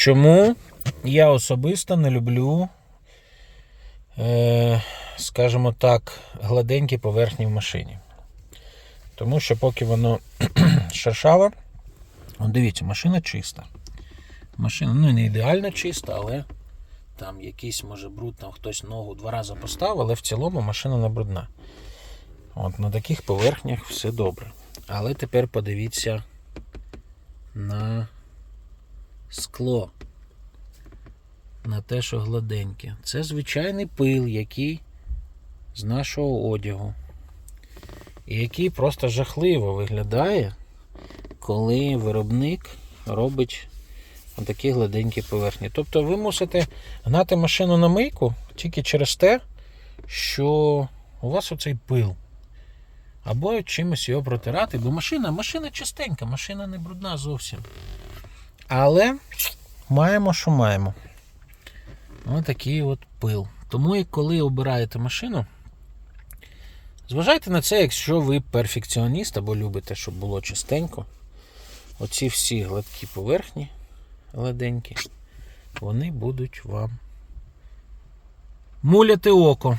Чому я особисто не люблю, е, скажімо так, гладенькі поверхні в машині. Тому що поки воно шершаве, от дивіться, машина чиста. Машина ну, не ідеально чиста, але там якийсь, може, бруд, там хтось ногу два рази поставив, але в цілому машина не брудна. От на таких поверхнях все добре. Але тепер подивіться на скло. На те, що гладеньке. Це звичайний пил, який з нашого одягу. І який просто жахливо виглядає, коли виробник робить такі гладенькі поверхні. Тобто ви мусите гнати машину на мийку тільки через те, що у вас оцей пил. Або чимось його протирати, бо машина, машина чистенька, машина не брудна зовсім. Але маємо, що маємо. Ось такий от пил. Тому і коли обираєте машину, зважайте на це, якщо ви перфекціоніст або любите, щоб було чистенько. Оці всі гладкі поверхні, гладенькі, вони будуть вам муляти око.